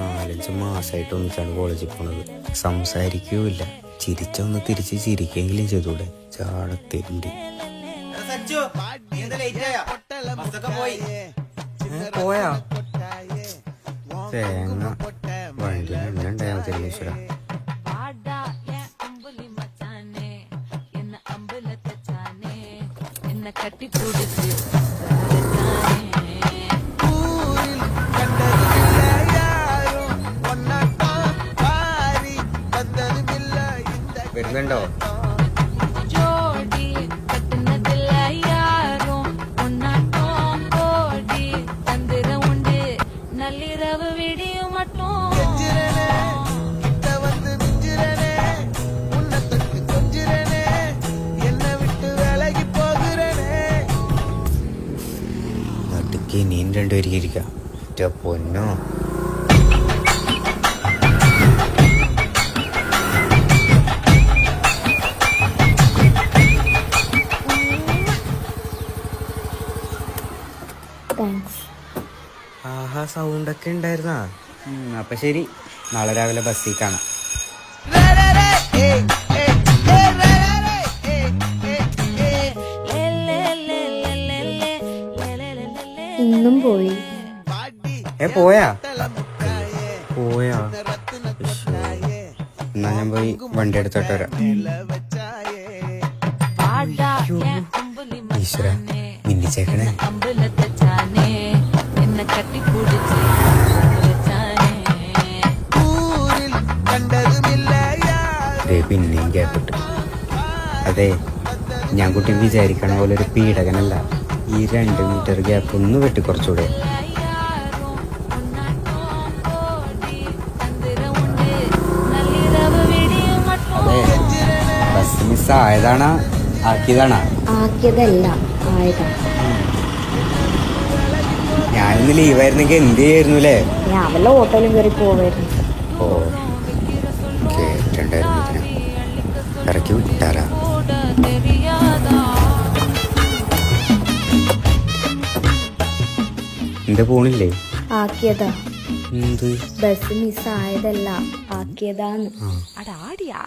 നാലഞ്ച് മാസമായിട്ട് ഒന്നിച്ചാണ് കോളേജിൽ പോണത്. സംസാരിക്കുകയില്ല ചിരിച്ചൊന്ന് തിരിച്ച് ചിരിക്കെങ്കിലും ചെയ്തൂടെ. ചാടത്തിരുണ്ട് പോയാ? തേങ്ങ വണ്ടി ഉണ്ടായാൽ என்ன கட்டி போடுச்சு. வெண்பெண்டோ நள்ளிரவு விடியும் மட்டும் നടുക്ക് ഇനിയും രണ്ടുപേരും ഇരിക്കാം. ഒറ്റ പൊന്നോ. ആഹാ സൗണ്ടൊക്കെ ഉണ്ടായിരുന്നാ? അപ്പൊ ശരി. നാളെ രാവിലെ ബസ്സിൽ കാണാം. എന്നും പോയി. പോയാ? പോയാ. എന്നാ ഞാൻ പോയി വണ്ടി എടുത്തോട്ട് വരാം. പിന്നെയും കേട്ടിട്ട്. അതെ ഞാൻ കുട്ടി വിചാരിക്കണ പോലെ ഒരു പീഡകനല്ല. ഈ രണ്ട് മീറ്റർ ഗ്യാപ്പ് ഒന്ന് വെട്ടി കുറച്ചുകൂടെ. അതെ ബസ് ഞാനിന്ന് ലീവായിരുന്നെങ്കിൽ എന്ത് ചെയ്യായിരുന്നു അല്ലേ രാവിലെ ഓട്ടോയിലും കയറി പോവായിരുന്നു. ഓക്കെ ഇറക്കി വിട്ടാരാ എന്റെ ഫോണില്ലേ? ആക്കിയതാ. എന്ത്? ബസ് മിസ്സായതല്ല ആക്കിയതാന്ന്. അടാടിയാ